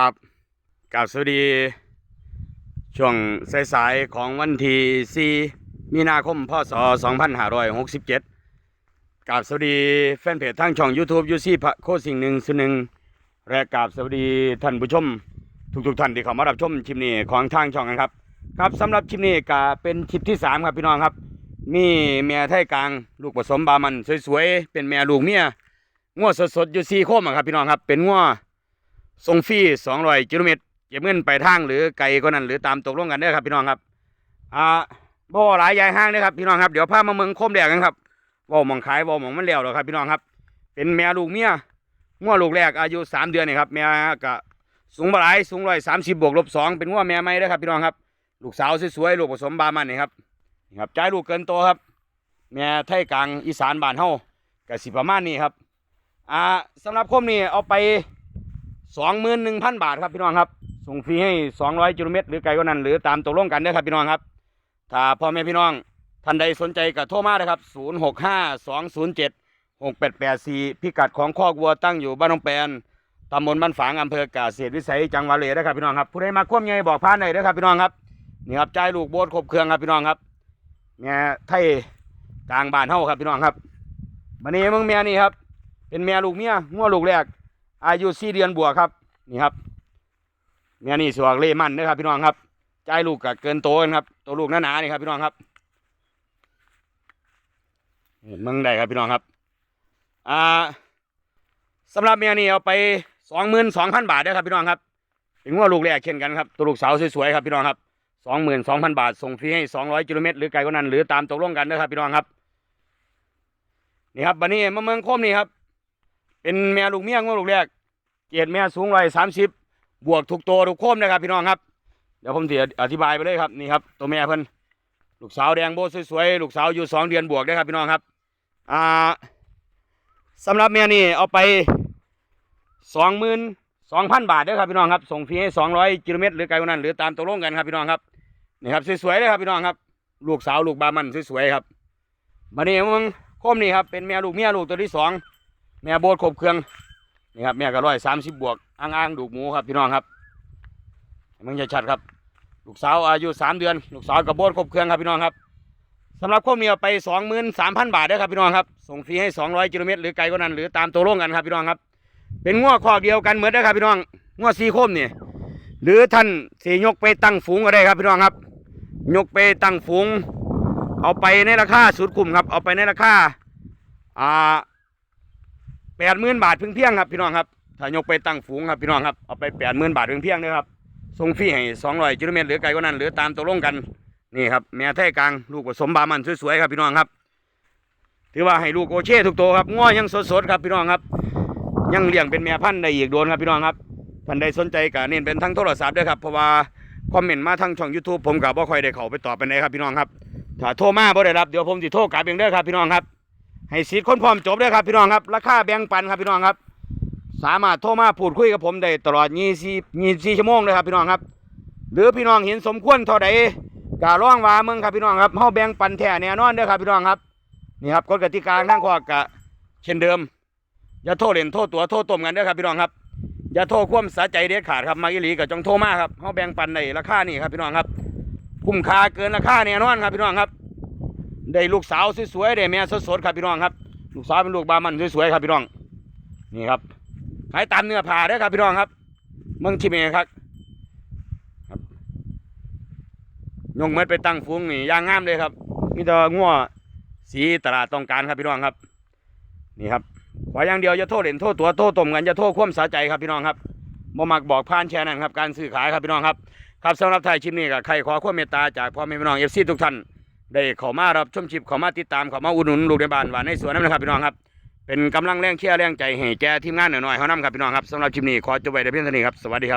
ครับกราบสวัสดี ช่วงสายๆของวันที่4มีนาคมพศ 2567กราบสวัสดีแฟนเพจทางช่อง YouTube ยูซี่พระโคสิ่งหนึ่งสหนึ่งและกราบสวัสดีท่านผู้ชม ทุกๆท่านที่เข้ามารับชมคลิปนี้ของทางช่องกันครับ ครับสำหรับคลิปนี้ก็เป็นคลิปที่ 3 ครับพี่น้องครับ มีแม่ไทยกลางลูกผสมบามันสวยๆเป็นแม่ลูกเมียงัวสดๆอยู่สี่โคมครับพี่น้องครับเป็นงัว ส่งฟรี200กิโลเมตรเก็บเงินไปทางหรือไกลก็นั้นหรือตามตกลงกันเด้อครับ พี่น้องครับอ่าบ่หลายยายห้างเด้อครับพี่น้องครับเดี๋ยวพามาเมืองคมแดกกันครับเว้าหมองขายเว้าหมองมันแล้วหรอครับพี่น้องครับ เป็นแม่ลูกเมียงัวลูกแรกอายุสามเดือนนี่ครับแม่ก็สูงบ่หลายสูงร้อยสามสิบบวกลบสองเป็นงัวแม่ใหม่เด้ครับพี่น้องครับ ลูกสาวสวยๆลูกผสมบามันนี่ครับนี่ครับใจลูกเกินโตครับแม่ไทยกลางอีสานบ้านเฮาก็สิประมาณนี้ครับอ่าสำหรับคมนี้เอาไป สองหมื่นหนึ่งพันบาทครับพี่น้องครับ ส่งฟรีให้สองร้อยกิโลเมตรหรือไกลกว่านั้น หรือตามตกลงกันเด้ครับพี่น้องครับ ถ้าพ่อแม่พี่น้องท่านใดสนใจก็โทรมาเลยครับศูนย์หกห้าสองศูนย์เจ็ดหกแปดแปดสี่พิกัดของคอกวัวตั้งอยู่บ้านหนองแปนตำบลบ้านฝางอำเภอกาเกษตรวิสัยจังหวัดเลยนะครับพี่น้องครับผู้ใดมาควบใหญ่บอกพานได้เด้อครับพี่น้องครับนี่ครับใจลูกโบสครบเครื่องครับพี่น้องครับแม่ยไทยกลางบ้านเฮาครับพี่น้องครับวันนี้มึงแม่นี่ครับ เป็นแม่ลูกเมียงัวลูกแรก อายุสี่เดือนบวกครับ นี่ครับแม่นี่สวกเล่มันเด้อครับ พี่น้องครับใจลูกกับเกินโตกันครับ ตัวลูกหนาๆนี่ครับ พี่น้องครับเห็นมึงได้ครับพี่น้องครับ อ่าสำหรับแม่นี่เอาไปสองหมื่นสองพันบาทเด้ครับ พี่น้องครับ ถึงว่าลูกแรกเช่นกันครับ ตัวลูกสาวสวยๆครับพี่น้องครับสองหมื่นสองพันบาท ส่งฟรีให้สองร้อยกิโลเมตรหรือไกลกว่านั้นหรือตามตกลงกันเด้ครับพี่น้องครับ นี่ครับวันนี้มาเมืองโคมนี่ครับ เป็นแม่ลูกเมียงวลูกแรก เกียรติแม่สูงร้อยสามสิบบวกทุกตัวทุกโคมนะครับพี่น้องครับ เดี๋ยวผมจะอธิบายไปเลยครับนี่ครับตัวแม่เพิ่นลูกสาวแดงโบสวยๆลูกสาวอยู่สองเดือนบวกนะครับพี่น้องครับอ่าสำหรับแม่นี่เอาไปสองหมื่นสองพันบาทเด้อครับพี่น้องครับส่งฟรีให้สองร้อยกิโลเมตรหรือไกลกว่านั้นหรือตามตกลงกันครับพี่น้องครับนี่ครับสวยๆเลยครับพี่น้องครับ ลูกสาวลูกบามันสวยๆครับมาเนี่มึงโคมนี่ครับเป็นแม่ลูกเมียลูกตัวที่สอง แม่โบดครบเครื่องนี่ครับแม่ก็ร้อยสามสิบบวกอ้างอ้างๆดูกหมูครับพี่น้องครับมึงจะชัดครับ ลูกสาวอายุสามเดือน ลูกสาวกับโบดครบเครื่องครับพี่น้องครับสำหรับข้อมีเอาไปสองหมื่นสามพันบาทเด้ครับพี่น้องครับส่งฟรีให้สองร้อยกิโลเมตรหรือไกลกว่านั้นหรือตามตัวร่งกันครับพี่น้องครับ เป็นง้อคอกเดียวกันเหมือนเด้ครับพี่น้องง้อสีโคมนี่หรือท่านสียกไปตั้งฝูงก็ได้ครับพี่น้องครับ ยกไปตั้งฝูง เอาไปในราคาสุดคุ้มครับ เอาไปในราคาอ่า แปดหมื่นบาทเพียงเพียงครับพี่น้องครับถ้ายกไปตั้งฝูงครับพี่น้องครับเอาไปแปดหมื่นบาทเพียงเพียงๆเด้อครับส่งฟรีให้สองร้อยกิโลเมตรหรือไกลกว่านั้นหรือตามตกลงกันนี่ครับแม่ไทยกลางลูกผสมบามันสวยๆครับพี่น้องครับ ถือว่าให้ลูกโอเช่ทุกตัวครับง้อยังสดๆครับพี่น้องครับ ยังเลี้ยงเป็นแม่พันธุ์ได้อีกโดนครับพี่น้องครับท่านใดสนใจก็เน้นเป็นทั้งโทรศัพท์ด้วยครับเพราะว่าคอมเมนต์มาทางช่อง YouTube ผมกับบ่ค่อยได้เข้าไปตอบไปไหนใดครับพี่น้องครับถ้าโทรมาบ่ได้รับเดี๋ยวผมสิโทรกลับเองเด้อครับพี่น้องครับ ให้สิทธิ์คนพร้อมจบเด้อครับพี่น้องครับ ราคาแบ่งปันครับพี่น้องครับ สามารถโทรมาพูดคุยกับผมได้ตลอด24 24ชั่วโมงเลยครับพี่น้องครับ หรือพี่น้องเห็นสมควรเท่าใดก็ร้องว่าเมืองครับพี่น้องครับเฮาแบ่งปันแท้แน่นอนเด้อครับพี่น้องครับ นี่ครับกฎกติกาทางข้อกะเช่นเดิม อย่าโทษเล่นโทษตัวโทษต้มกันเด้อครับพี่น้องครับ อย่าโทษความสะใจเด็ดขาดครับมาอีหลีกับจงโทรมาครับเฮาแบ่งปันในราคานี่ครับพี่น้องครับ คุ้มค่าเกินราคาแน่นอนครับพี่น้องครับ ได้ลูกสาวสวยๆได้แม่สดๆครับพี่น้องครับ ลูกสาวเป็นลูกบามันสวยๆครับพี่น้อง นี่ครับขายตามเนื้อผ้าด้อครับพี่น้องครับเมืองชิเมครับครับยงเม็ดไปตั้งฟุ้งนี่ย่างงามเลยครับมีแต่งัวสีตลาดต้องการครับพี่น้องครับ นี่ครับขออย่างเดียวจะโทษเด่นโทษตัวโทษตมกันจะโทษความสะใจครับพี่น้องครับบ่มักบอกผ่านแชร์นั่นครับการซื้อขายครับพี่น้องครับครับสำหรับไทยชิปนี้ก็ใครขอความเมตตาจากพ่อแม่พี่น้องเอฟซีทุกท่าน ได้เข้ามารับชมชิปเข้ามาติดตามเข้ามาอุดหนุนลูกในบ้านหวานในสวนนั่นนะครับพี่น้องครับเป็นกำลังแรงเชียร์แรงใจให้แก่ทีมงานหน่อยๆเขานำครับพี่น้องครับสำหรับชิปนี้ขอจบไว้ในเพียงเท่านี้ครับสวัสดีครับ